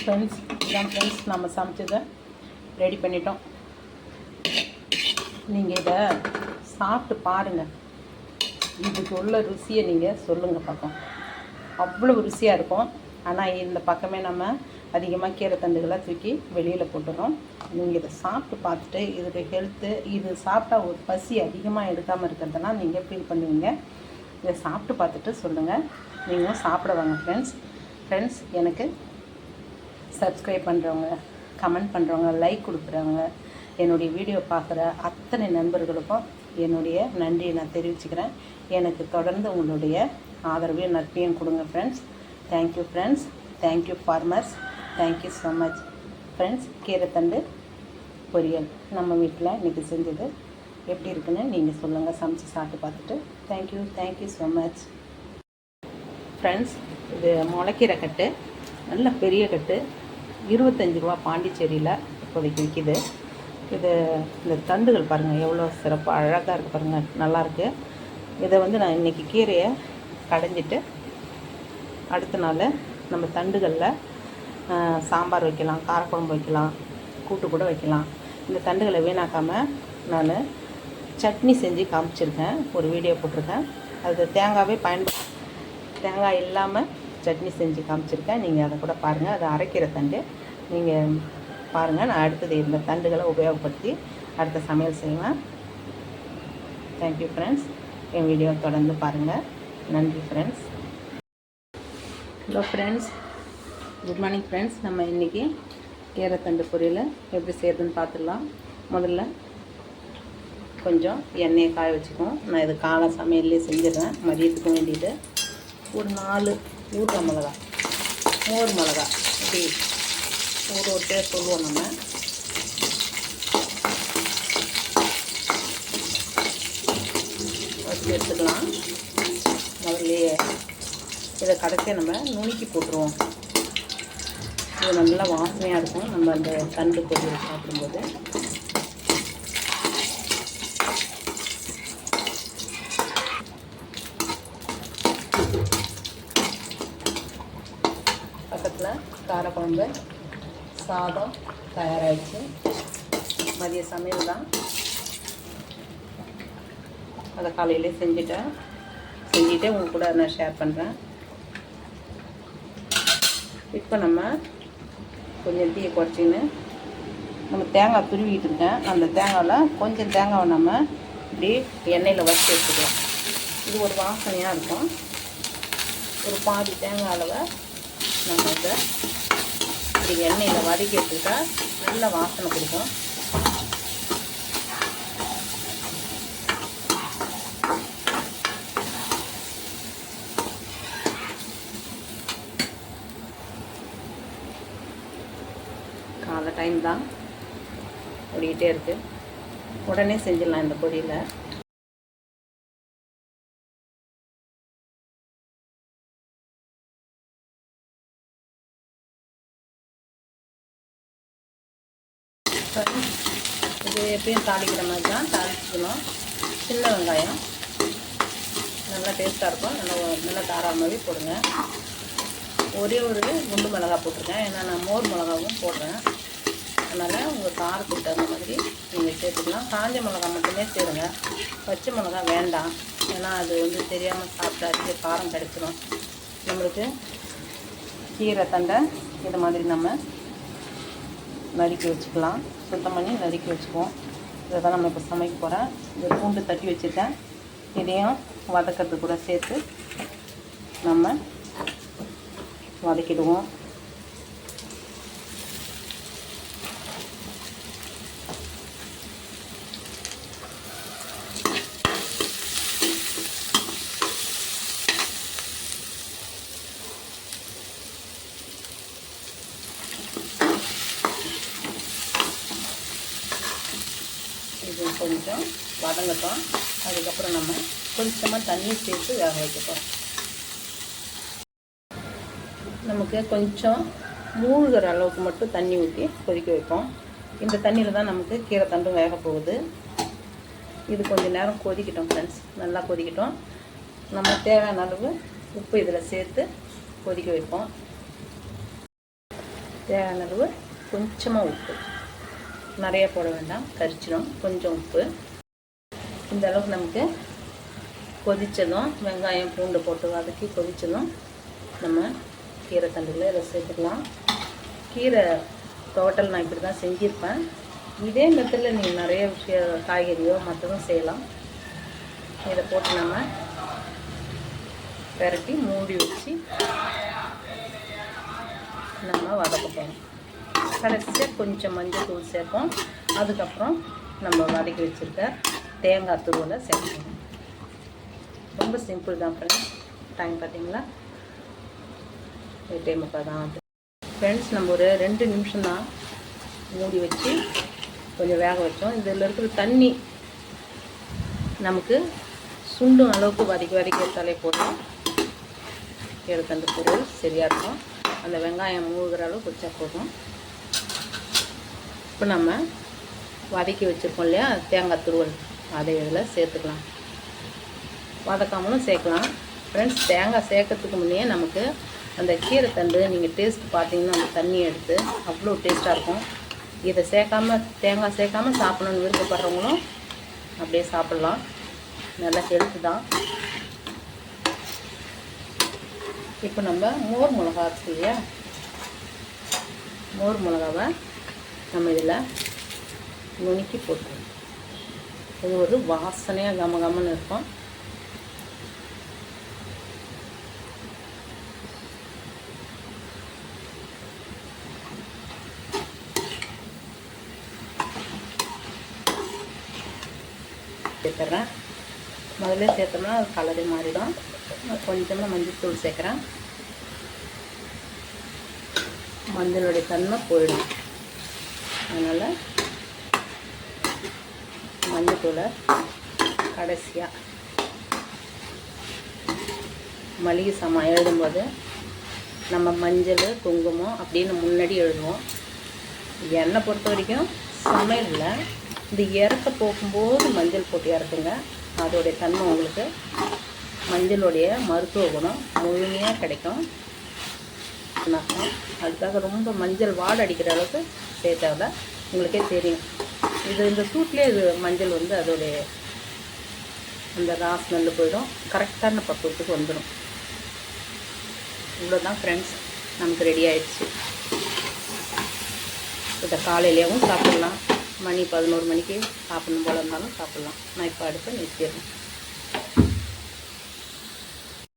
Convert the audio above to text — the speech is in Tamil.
ஃப்ரெண்ட்ஸ் இதான் ஃப்ரெண்ட்ஸ் நம்ம சமைச்சதை ரெடி பண்ணிட்டோம். நீங்கள் இதை சாப்பிட்டு பாருங்கள் இதுக்கு உள்ள ருசியை நீங்கள் சொல்லுங்கள் பக்கம். அவ்வளோ ருசியாக இருக்கும். ஆனால் இந்த பக்கமே நம்ம அதிகமாக கீரை தண்டுகளை தூக்கி வெளியில் போட்டுறோம். நீங்கள் இதை சாப்பிட்டு பார்த்துட்டு இதுக்கு ஹெல்த்து இது சாப்பிட்டா ஒரு பசி அதிகமாக எடுக்காமல் இருக்கிறதெல்லாம் நீங்கள் ஃபீல் பண்ணுவீங்க. இதை சாப்பிட்டு பார்த்துட்டு சொல்லுங்கள் நீங்களும் சாப்பிட வாங்க ஃப்ரெண்ட்ஸ் ஃப்ரெண்ட்ஸ் எனக்கு சப்ஸ்கிரைப் பண்ணுறவங்க கமெண்ட் பண்ணுறவங்க லைக் கொடுக்குறவங்க என்னுடைய வீடியோ பார்க்குற அத்தனை நண்பர்களுக்கும் என்னுடைய நன்றியை நான் தெரிவிச்சுக்கிறேன். எனக்கு தொடர்ந்து உங்களுடைய ஆதரவையும் நட்பையும் கொடுங்க friends thank you friends thank you farmers thank you so much friends கீரைத்தண்டு பொரியல் நம்ம வீட்டில் இன்றைக்கி செஞ்சது. எப்படி இருக்குன்னு நீங்கள் சொல்லுங்கள் சமைச்சு சாப்பிட்டு பார்த்துட்டு. Thank you thank you so much friends இது முளைக்கீரை கட்டு நல்ல பெரிய கட்டு. இருபத்தஞ்சி ரூபா பாண்டிச்சேரியில் இப்போதைக்கு விற்கிது இது இந்த தண்டுகள் பாருங்கள் எவ்வளோ சிறப்பாக அழகாக இருக்குது பாருங்கள் நல்லாயிருக்கு இதை வந்து நான் இன்றைக்கி கீரையை கடைஞ்சிட்டு அடுத்த நாள் நம்ம தண்டுகளில் சாம்பார் வைக்கலாம் காரக்குழம்பு வைக்கலாம் கூட்டு கூட வைக்கலாம். இந்த தண்டுகளை வீணாக்காமல் நான் சட்னி செஞ்சு காமிச்சிருக்கேன் ஒரு வீடியோ போட்டிருக்கேன். அது தேங்காவே பயன்ப தேங்காய் இல்லாமல் சட்னி செஞ்சு காமிச்சிருக்கேன். நீங்கள் அதை கூட பாருங்கள் அது அரைக்கிற தண்டு நீங்கள் பாருங்கள் நான் அடுத்தது இந்த தண்டுகளை உபயோகப்படுத்தி அடுத்த சமையல் செய்வேன். தேங்க்யூ ஃப்ரெண்ட்ஸ் என் வீடியோ தொடர்ந்து பாருங்கள் நன்றி friends hello friends good morning friends நம்ம இன்றைக்கி கீரைத்தண்டு பொரியல எப்படி செய்யறதுன்னு பார்த்துடலாம். முதல்ல கொஞ்சம் எண்ணெயை காய வச்சுக்குவோம். நான் இது காலை சமையல்லே செஞ்சிடுறேன். மதியத்துக்கு வேண்டியது. ஒரு நாலு ஊற்ற மிளகா மோர் மிளகா இப்படி ஒரு ஒரு பேர் சொல்லுவோம் நம்ம. வச்சு எடுத்துக்கலாம். முதல்லையே இதை கடைசியாக நம்ம நுணுக்கி போட்டுருவோம். இது நல்லா வாசனையாக இருக்கும். நம்ம அந்த தண்டு பொரியல் சாப்பிடும்போது. பக்கத்தில் காரக்குழம்பு சாதம் தயாராகிடுச்சு மதிய சமையல் தான். அதை காலையிலே செஞ்சுட்டேன். செஞ்சுட்டு உங்கள் கூட நான் ஷேர் பண்ணுறேன் இப்போ நம்ம கொஞ்சம் தீயை குறைச்சின்னு நம்ம தேங்காய் துருவிட்டு இருக்கேன். அந்த தேங்காயில் கொஞ்சம் தேங்காவை நம்ம இப்படி எண்ணெயில் வச்சு எடுத்துக்கலாம். இது ஒரு வாசனையாக இருக்கும். ஒரு பாதி தேங்காய் அளவை நம்ம இதை இப்படி எண்ணெயில் வதக்கி எடுத்துக்கிட்டா நல்ல வாசனை கொடுக்கும். காலை டைம் தான். ஓடிக்கிட்டே இருக்குது உடனே செஞ்சிடலாம் இந்த பொடியில் இது எப்பயும் தாளிக்கிற மாதிரி தான் தாளிச்சுக்கணும். சின்ன வெங்காயம். நல்லா டேஸ்ட்டாக இருக்கும். நல்லா நல்லா மாதிரி போடுங்க. ஒரே ஒரு குண்டு மிளகா போட்டிருக்கேன். ஏன்னா நான் மோர் மிளகாவும் போடுறேன். அதனால் உங்கள் காரத்துக்கு தகுந்த மாதிரி நீங்கள் சேர்த்துக்கலாம். காஞ்ச மிளகா மட்டுமே சேருங்க. பச்சை மிளகா வேண்டாம். ஏன்னா அது வந்து தெரியாமல் சாப்பிட்டா அதிக காரம் கிடைச்சிரும் நம்மளுக்கு கீரை தண்டை இது மாதிரி நம்ம நறுக்கி வச்சுக்கலாம். சுத்தம் பண்ணி நறுக்கி வச்சுக்குவோம். இதை தான் நம்ம இப்போ சமைக்க போகிறேன் இந்த பூண்டு தட்டி வச்சுருக்கேன் இதையும் வதக்கிறது கூட சேர்த்து நம்ம வதக்கிடுவோம் இது கொஞ்சம் வதங்கட்டும். அதுக்கப்புறம் நம்ம கொஞ்சமாக தண்ணி சேர்த்து வேக வைக்க நமக்கு கொஞ்சம் மூழ்கிற அளவுக்கு மட்டும் தண்ணி ஊற்றி கொதிக்க வைப்போம். இந்த தண்ணியில் தான் நமக்கு கீரை தண்டும் வேக போகுது. இது கொஞ்சம் நேரம் கொதிக்கட்டும் ஃப்ரெண்ட்ஸ் நல்லா கொதிக்கட்டும். நம்ம தேவையான அளவு உப்பு இதில் சேர்த்து கொதிக்க வைப்போம். தேவையான அளவு கொஞ்சமாக உப்பு. நிறைய போட வேண்டாம். கரிச்சிடும் கொஞ்சம் உப்பு. இந்த அளவுக்கு நமக்கு கொதித்ததும் வெங்காயம் பூண்டு போட்டு வதக்கி கொதித்ததும் நம்ம கீரை தண்டுகளை இதை சேர்த்துக்கலாம். கீரை டோட்டல் நான் இப்படி தான் செஞ்சுருப்பேன். இதே மெத்தடில் நீங்கள் நிறைய விஷய காய்கறியோ மற்றதும் செய்யலாம். இதை போட்டு நம்ம பெரட்டி மூடி வச்சு நம்ம வதக்க போகிறோம் கடைசியாக கொஞ்சம் மஞ்சள் தூள் சேர்ப்போம். அதுக்கப்புறம் நம்ம வதக்கி வச்சுருக்க தேங்காய் துருவலை சேர்க்கணும் ரொம்ப சிம்பிள் தான் ஃப்ரெண்ட்ஸ் டைம் பார்த்தீங்களா? எட்டே முக்கால் தான் ஃப்ரெண்ட்ஸ் நம்ம ஒரு ரெண்டு நிமிஷம் தான் மூடி வச்சு கொஞ்சம் வேக வச்சோம். இதில் இருக்கிற தண்ணி நமக்கு சுண்டும் அளவுக்கு வதக்கி வதக்கி எடுத்தாலே போதும். எடுத்து அந்த பொருள் சரியாக இருக்கும். அந்த வெங்காயம் மூழ்கிற அளவுக்கு வச்சா போதும். இப்போ நம்ம வதக்கி வச்சுருக்கோம் இல்லையா? தேங்காய் துருவல். அதை இதில் சேர்த்துக்கலாம். வதக்காமலும் சேர்க்கலாம். ஃப்ரெண்ட்ஸ் தேங்காய் சேர்க்கறதுக்கு முன்னே நமக்கு அந்த கீரை தண்டு நீங்கள் டேஸ்ட் பார்த்தீங்கன்னா அந்த தண்ணி எடுத்து அவ்வளோ டேஸ்ட்டாக இருக்கும். இதை சேர்க்காம தேங்காய் சேர்க்காம சாப்பிடணும்னு விருப்பப்படுறவங்களும் அப்படியே சாப்பிட்லாம். நல்லா ஹெல்த்து தான். இப்போ நம்ம மோர் மிளகா இருக்கு இல்லையா? மோர் மிளகாவை நம்ம இதில் நுணுக்கி போட்டுருவோம். இது ஒரு வாசனையாக கம கமன்னு இருக்கும். சேர்த்துட்றேன் முதல்ல சேர்த்தோம்னா அது கலரே மாறிடும். கொஞ்சமாக மஞ்சள் தூள் சேர்க்குறேன். மஞ்சளுடைய தன்மை போயிடும். அதனால் மஞ்சத்தூளை கடைசியாக மளிகை சாமான் எழுதும்போது நம்ம மஞ்சள் குங்குமம் அப்படின்னு முன்னாடி எழுதுவோம். என்னை பொறுத்த வரைக்கும் சமையலில் இந்த இறக்க போகும்போது மஞ்சள் போட்டு இறக்குங்க. அதோடைய தன்மை உங்களுக்கு மஞ்சளுடைய மருத்துவ குணம் முழுமையாக கிடைக்கும். அதுக்காக ரொம்ப மஞ்சள் வாடை அடிக்கிற அளவுக்கு சேர்த்தாவில உங்களுக்கே தெரியும். இது இந்த சூட்லேயே இது மஞ்சள் வந்து அதோடைய அந்த ரா ஸ்மெல்லு போயிடும். கரெக்டான பக்குவத்துக்கு வந்துடும். இவ்வளோதான் ஃப்ரெண்ட்ஸ் நமக்கு ரெடி ஆயிடுச்சு. இதை காலையிலேயும் சாப்பிட்லாம். மணி பதினோரு மணிக்கு சாப்பிடணும் போல இருந்தாலும் சாப்பிட்லாம். நான் இப்போ அடுப்பை நிறுத்திடுறேன்.